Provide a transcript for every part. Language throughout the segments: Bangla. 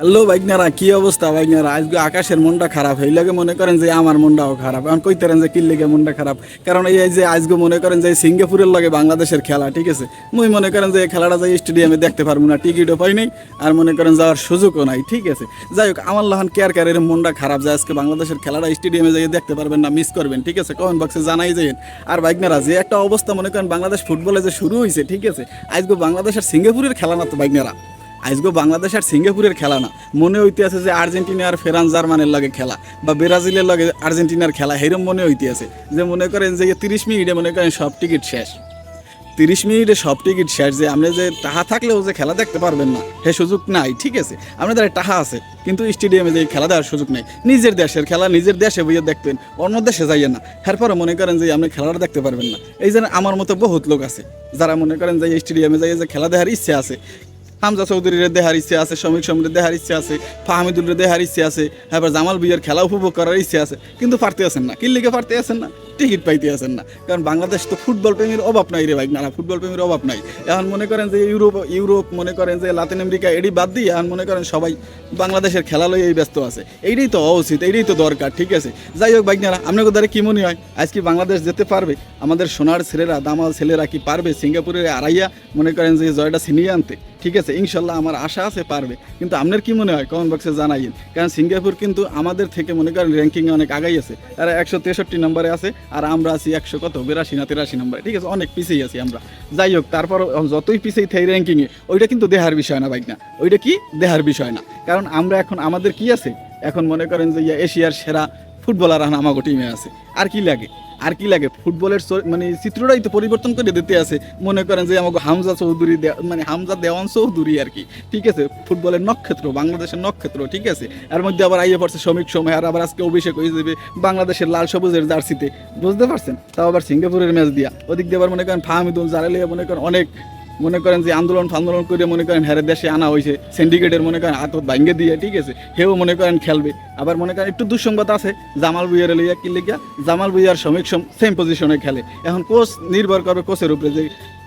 হ্যালো বাইকনারা কি অবস্থা বাইকনারা আজকে আকাশের মনটা খারাপ। এই লাগে মনে করেন যে আমার মনটাও খারাপ। এখন কইতারেন যে কি লেগে মনটা খারাপ? কারণ এই যে আজকে মনে করেন যে সিঙ্গাপুরের লগে বাংলাদেশের খেলা, ঠিক আছে? মুই মনে করেন যে এই খেলাটা যাই স্টেডিয়ামে দেখতে পারব না, টিকিটও পাই নাই, আর মনে করেন যাওয়ার সুযোগও নাই, ঠিক আছে? যাই হোক, আমার লহান কেয়ার কেয়ারের মনটা খারাপ যে আজকে বাংলাদেশের খেলাটা স্টেডিয়ামে যাই দেখতে পারবেন না মিস করবেন, ঠিক আছে? কমেন্ট বক্সে জানাই যাইন আর বাইকনারা যে একটা অবস্থা মনে করেন বাংলাদেশ ফুটবলে যে শুরু হয়েছে ঠিক আছে? আজকে বাংলাদেশের সিঙ্গাপুরের খেলা না তো বাইকনারা আজকে বাংলাদেশ আর সিঙ্গাপুরের খেলা না। মনে হইতে আছে যে আর্জেন্টিনা আর ফেরান জার্মানের লগে খেলা, বা ব্রাজিলের লগে আর্জেন্টিনার খেলা, এরম মনে হইতে আছে যে মনে করেন যে তিরিশ মিনিটে মনে করেন সব টিকিট শেষ। তিরিশ মিনিটে সব টিকিট শেষ যে আপনি যে টাহা থাকলেও যে খেলা দেখতে পারবেন না সে সুযোগ নাই, ঠিক আছে আপনাদের টাহা আছে, কিন্তু স্টেডিয়ামে যে খেলা দেওয়ার সুযোগ নেই। নিজের দেশের খেলা, নিজের দেশে বইয়ে দেখবেন, অন্য দেশে যাইয়ে না। এরপরে মনে করেন যে আপনি খেলাটা দেখতে পারবেন না। এই যে আমার মতো বহুত লোক আছে, যারা মনে করেন যে স্টেডিয়ামে যাই যে খেলা দেখার ইচ্ছে আছে হামজা চৌধুরীর দেহার ইচ্ছে আছে, শ্রমিক সমীর দেহার ইচ্ছে আছে, ফাহমিদুলের দেহার ইচ্ছে আছে হ্যাঁ জামাল বিয়ের খেলা উপভোগ করার ইচ্ছে আছে, কিন্তু পারতে আছেন না। কি লিগে পারতে আছেন না। টিকিট পাইতে আছেন না। কারণ বাংলাদেশ তো ফুটবল প্রেমীর অভাব নাই রে ভাই। না ফুটবল প্রেমীর অভাব নাই। এখন মনে করেন যে ইউরোপ ইউরোপ, মনে করেন যে লাতিন আমেরিকা এডি বাদ দিয়ে এখন মনে করেন সবাই বাংলাদেশের খেলা লইয়েই ব্যস্ত আছে। এইটাই তো হওয়া উচিত এইটাই তো দরকার, ঠিক আছে? যাই হোক বাইকনারা আপনাকে দ্বারা কি মনে হয়? আজ কি বাংলাদেশ যেতে পারবে? আমাদের সোনার ছেলেরা, দামাল ছেলেরা কি পারবে? সিঙ্গাপুরের আড়াইয়া মনে করেন যে জয়টা ছিনিয়ে আনতে, ঠিক আছে? ইনশাল্লাহ আমার আশা আছে পারবে। কিন্তু আপনার কি মনে হয়? কমেন্ট বক্সে জানাইন কারণ সিঙ্গাপুর কিন্তু আমাদের থেকে মনে করেন র্যাঙ্কিংয়ে অনেক আগাই আছে। তারা একশো তেষট্টি নম্বরে আছে। আর আমরা আছি একশো কত? বিরাশি না তিরাশি নম্বরে। ঠিক আছে, অনেক পিছিয়ে আছি আমরা। যাই হোক, তারপর যতই পিছিয়ে থাই র্যাঙ্কিংয়ে ওইটা কিন্তু দেহার বিষয় না বাইক না। ওইটা কি? দেহার বিষয় না। কারণ আমরা এখন, আমাদের কি আছে? এখন মনে করেন যে এশিয়ার সেরা ফুটবলার আমাগো টিমে আছে। আর কি লাগে? আর কি লাগে? ফুটবলের মানে চিত্রটাই তো পরিবর্তন করে দিতে আছে। মনে করেন যে আমাকে হামজা চৌধুরী মানে হামজা দেওয়ান চৌধুরী আর কি। ঠিক আছে? ফুটবলের নক্ষত্র, বাংলাদেশের নক্ষত্র, ঠিক আছে? এর মধ্যে আবার আইয়ে পড়ছে শ্রমিক সময়, আর আবার আজকে অভিষেক হয়ে যাবে বাংলাদেশের লাল সবুজের জার্সিতে। বুঝতে পারছেন? তাও আবার সিঙ্গাপুরের ম্যাচ দিয়া। ওদিক দিয়ে আবার মনে করেন ফাহমিদুল জারালিয়া মনে করেন অনেক মনে করেন যে আন্দোলন ফান্দোলন করে মনে করেন হেরে দেশে আনা হয়েছে সিন্ডিকেটের মনে করেন হাত ভাঙ্গে দিয়ে, ঠিক আছে? হেও মনে করেন খেলবে। আবার মনে করেন একটু দুঃসংবাদ আছে, জামাল বুইয়ার লইয়া কি লিখিয়া জামাল বুইয়ার শ্রমিক সেম পজিশনে খেলে। এখন কোচ নির্ভর করবে কোচের উপরে যে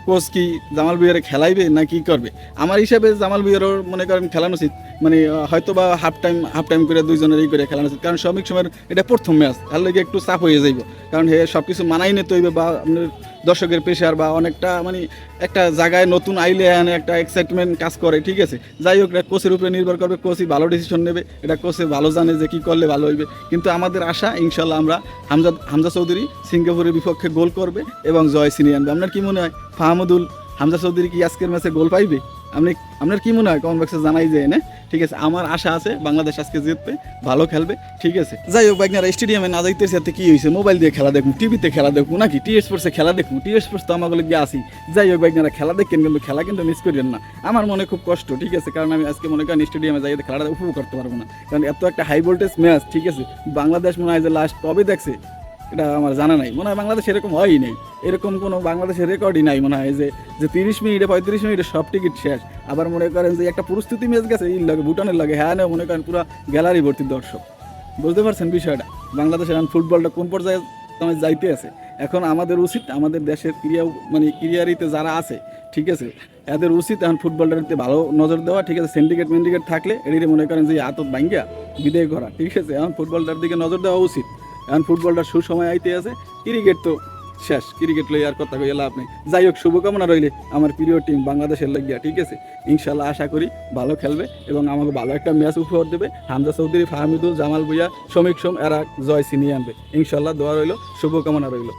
কোচ কি জামাল বুইয়ারে খেলাইবে না কি করবে? আমার হিসাবে জামাল বুইয়ারও মনে করেন খেলানো উচিত। মানে হয়তো বা হাফ টাইম হাফ টাইম করে দুইজনের এই করে খেলানো উচিত। কারণ শ্রমিক সময়ের এটা প্রথম ম্যাচ তার লগে একটু চাপ হয়ে যাইব। কারণ হে সব কিছু মানাই নিতে হইবে বা আপনার দর্শকের প্রেশার বা অনেকটা মানে একটা জায়গায় নতুন আইলে একটা এক্সাইটমেন্ট কাজ করে, ঠিক আছে? যাই হোক, এটা কোচের উপরে নির্ভর করবে কোচই ভালো ডিসিশন নেবে, এটা কোচে ভালো জানে যে কী করলে ভালো হইবে। কিন্তু আমাদের আশা ইনশাল্লাহ আমরা হামজা হামজা চৌধুরী সিঙ্গাপুরের বিপক্ষে গোল করবে এবং জয় ছিনিয়ে আনবে। আপনার কি মনে হয়, ফাহমুদুল, হামজা চৌধুরী কি আজকের ম্যাচে গোল পাইবে? আপনি আপনার কি মনে হয়? কমেন্ট বক্সে জানাই যায় না? ঠিক আছে, আমার আশা আছে, বাংলাদেশ আজকে জিতবে, ভালো খেলবে, ঠিক আছে। যাই হোক বাইকনারা স্টেডিয়ামে না যাইতে সাথে কি হয়েছে মোবাইল দিয়ে খেলা দেখুন টিভিতে খেলা দেখুন, নাকি টি স্পোর্টসে খেলা দেখুন? টি স্পোর্টস তো আমাগুলো গিয়ে আসি যাই হোক বাইকনারা খেলা দেখেন, কিন্তু খেলা কিন্তু মিস করেন না। আমার মনে খুব কষ্ট, ঠিক আছে, কারণ আমি আজকে মনে করেন স্টেডিয়ামে যাই, খেলাটা উপভোগ করতে পারব না। কারণ এত একটা হাই ভোল্টেজ ম্যাচ ঠিক আছে, বাংলাদেশ মনে হয় যে লাস্ট কবে দেখছে? এটা আমার জানা নাই। মনে হয় বাংলাদেশ এরকম হয়ই নেই। এরকম কোনো বাংলাদেশের রেকর্ডই নাই মনে হয় যে যে তিরিশ মিনিটে, পঁয়ত্রিশ মিনিটে সব টিকিট শেষ। আবার মনে করেন যে একটা প্রস্তুতি ম্যাচ গেছে, এই লাগে ভুটানের লাগে। হ্যাঁ না মনে করেন পুরো গ্যালারি ভর্তি দর্শক। বুঝতে পারছেন বিষয়টা? বাংলাদেশের এখন ফুটবলটা কোন পর্যায়ে তোমার যাইতে আছে? এখন আমাদের উচিত, আমাদের দেশের ক্রিয়া মানে ক্রিয়ারিতে যারা আছে, ঠিক আছে, এদের উচিত এখন ফুটবলটাতে ভালো নজর দেওয়া, ঠিক আছে সিন্ডিকেট মেন্ডিকেট থাকলে এটিতে মনে করেন যে আতত ভাঙ্গিয়া বিদায় করা, ঠিক আছে, এখন ফুটবলটার দিকে নজর দেওয়া উচিত। এখন ফুটবলটা সুসময় আইতে আছে, ক্রিকেট তো শেষ, ক্রিকেট লই আর কথা কই লাভ নেই। যাই হোক, শুভকামনা রইলে আমার প্রিয় টিম বাংলাদেশের লাগিয়া, ঠিক আছে? ইনশাল্লাহ আশা করি ভালো খেলবে এবং আমাকে ভালো একটা ম্যাচ উপহার দেবে। হামজা চৌধুরী, ফাহমিদুল, জামাল ভুইয়া শ্রমিক সোম, এরা জয় ছিনিয়ে আনবে। ইনশাল্লাহ দোয়া রইল, শুভকামনা রইল।